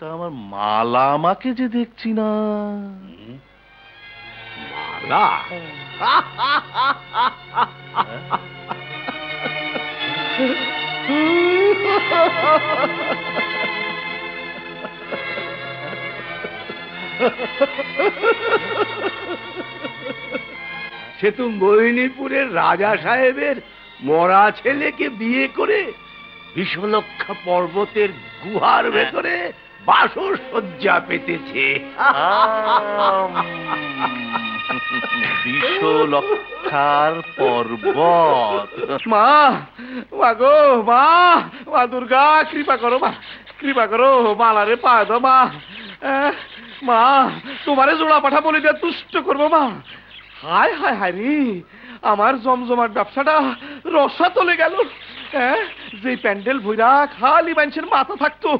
তা আমার মালা আমাকে যে দেখছি না। মালা? সে তো মোহিনীপুরের রাজা সাহেবের মরা ছেলেকে বিয়ে করে বিশ্বলক্ষা পর্বতের গুহার ভেতরে বাসর সজ্জা পেতেছে বিশ্বলক্ষার পর্বত। মা মা গো মা মা দুর্গা কৃপা করো মা কৃপা করো মালারে পা দাও মা। মা তোমারে জোড়া পাঠা বলে দেওয়া তুষ্ট করব মা। হায় হায় হায় রে আমার জমজমার ব্যবসাটা রসা তলে গেল। হ্যাঁ যে প্যান্ডেল ভৈরা খালি মানুষের মাথা থাকতো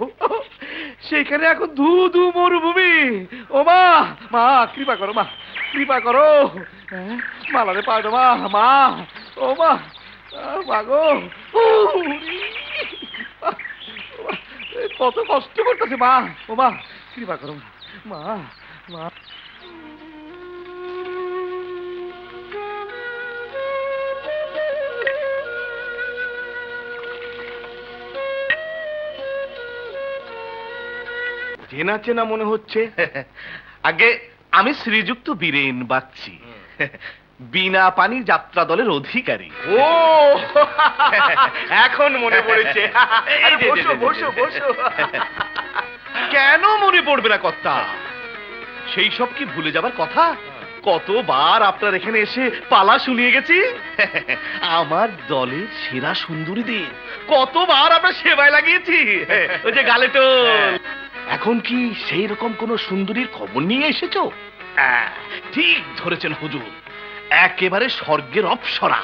সেইখানে এখন ধু ধু মরুভূমি। ও মা মা কৃপা করো মা কৃপা করো। হ্যাঁ, মালারে পা দাও মা মা ও মা আহ, মা কত কষ্ট করতেছে মা ও মা কৃপা করো মা মা। চেনা চেনা মনে হচ্ছে। আগে আমি শ্রীযুক্ত বীরেন বাগচি। বিনা পানি যাত্রা দলের অধিকারী। ও! এখন মনে পড়েছে। বসো বসো বসো। কেন মনে পড়বে না কর্তা? সেই সব কি ভুলে যাবার কথা? কতবার আপনার এখানে এসে পালা শুনিয়ে গেছি? আমার দলের সেরা সুন্দরী সুন্দরীদের কতবার আমরা সেবায় লাগিয়েছি? ওই যে গালেটো এখন কি সেই রকম কোন সুন্দরীর খবর নিয়ে এসেছ? হ্যাঁ, ঠিক ধরেছেন হুজুর। একেবারে স্বর্গের অপ্সরা।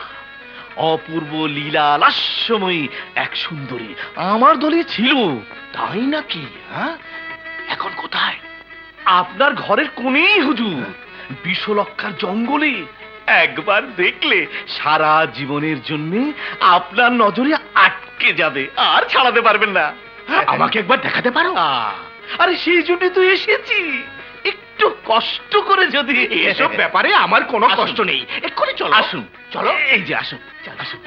অপূর্ব লীলা লাস্যময়ী এক সুন্দরী। আমার দলে ছিল। তাই নাকি হ্যাঁ? এখন কোথায়? আপনার ঘরের কোণেই হুজুর। বিশ্বলক্ষার জঙ্গলে। একবার দেখলে সারা জীবনের জন্য আপনার নজরে আটকে যাবে। আর ছাড়াতে পারবেন না। আমাকে একবার দেখাতে পারো? আরে সেই জন্য তুই এসেছি। একটু কষ্ট করে যদি এসব ব্যাপারে আমার কোনো কষ্ট নেই। এক্ষুনি চলো। আসুন চলো। এই যে আসুন আসুন।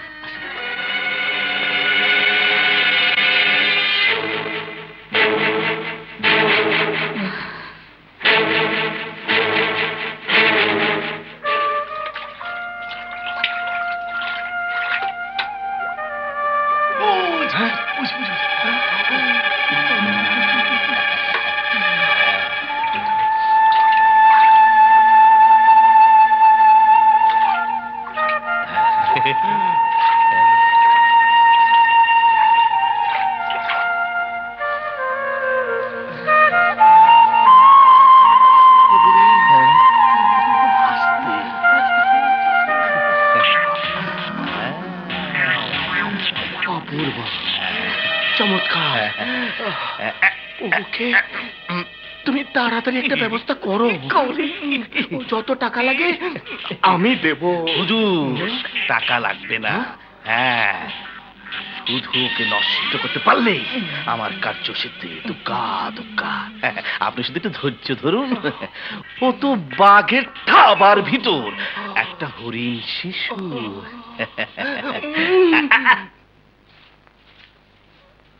চমৎকার। ওকে তুমি তাড়াতাড়ি একটা ব্যবস্থা করো। যত টাকা লাগে আমি দেব। হুজুর টাকা লাগবে না। হ্যাঁ। শুধু ওকে নষ্ট করতে পারলেই আমার কার্য সিদ্ধি। দুকা দুকা আপনি শুধু একটু ধৈর্য ধরুন। ও তো বাঘের থাবার ভিতর। একটা হরিণ শিশু।